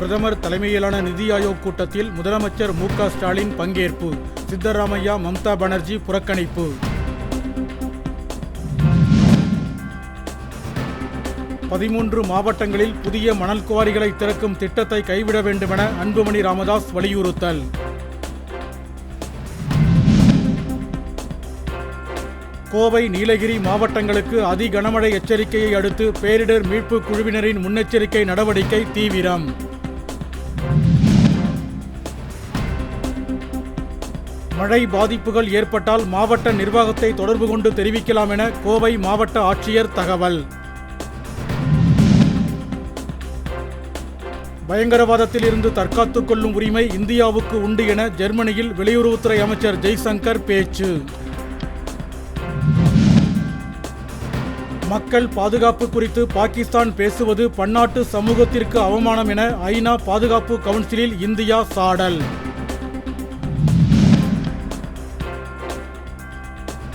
பிரதமர் தலைமையிலான நிதி ஆயோக் கூட்டத்தில் முதலமைச்சர் மு க ஸ்டாலின் பங்கேற்பு சித்தராமையா மம்தா பானர்ஜி புறக்கணிப்பு. பதிமூன்று மாவட்டங்களில் புதிய மணல் குவாரிகளை திறக்கும் திட்டத்தை கைவிட வேண்டுமென அன்புமணி ராமதாஸ் வலியுறுத்தல். கோவை நீலகிரி மாவட்டங்களுக்கு அதி கனமழை எச்சரிக்கையை அடுத்து பேரிடர் மீட்பு குழுவினரின் முன்னெச்சரிக்கை நடவடிக்கை தீவிரம். மழை பாதிப்புகள் ஏற்பட்டால் மாவட்ட நிர்வாகத்தை தொடர்பு கொண்டு தெரிவிக்கலாம் என கோவை மாவட்ட ஆட்சியர் தகவல். பயங்கரவாதத்தில் இருந்து தற்காத்துக் கொள்ளும் உரிமை இந்தியாவுக்கு உண்டு என ஜெர்மனியில் வெளியுறவுத்துறை அமைச்சர் ஜெய்சங்கர் பேச்சு. மக்கள் பாதுகாப்பு குறித்து பாகிஸ்தான் பேசுவது பன்னாட்டு சமூகத்திற்கு அவமானம் என ஐநா பாதுகாப்பு கவுன்சிலில் இந்தியா சாடல்.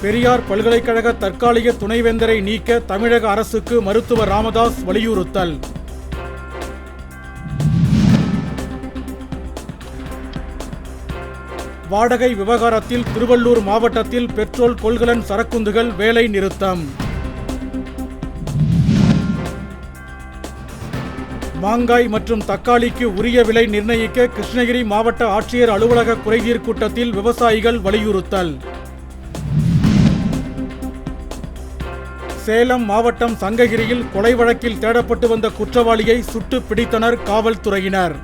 பெரியார் பல்கலைக்கழக தற்காலிக துணைவேந்தரை நீக்க தமிழக அரசுக்கு மருத்துவர் ராமதாஸ் வலியுறுத்தல். வாடகை விவகாரத்தில் திருவள்ளூர் மாவட்டத்தில் பெட்ரோல் கொள்கலன் சரக்குந்துகள் வேலை நிறுத்தம். மாங்காய் மற்றும் தக்காளிக்கு உரிய விலை நிர்ணயிக்க கிருஷ்ணகிரி மாவட்ட ஆட்சியர் அலுவலக குறைதீர் கூட்டத்தில் விவசாயிகள் வலியுறுத்தல். சேலம் மாவட்டம் சங்ககிரியில் கொலை வழக்கில் தேடப்பட்டு வந்த குற்றவாளியை சுட்டு பிடித்தனர் காவல்துறையினர்.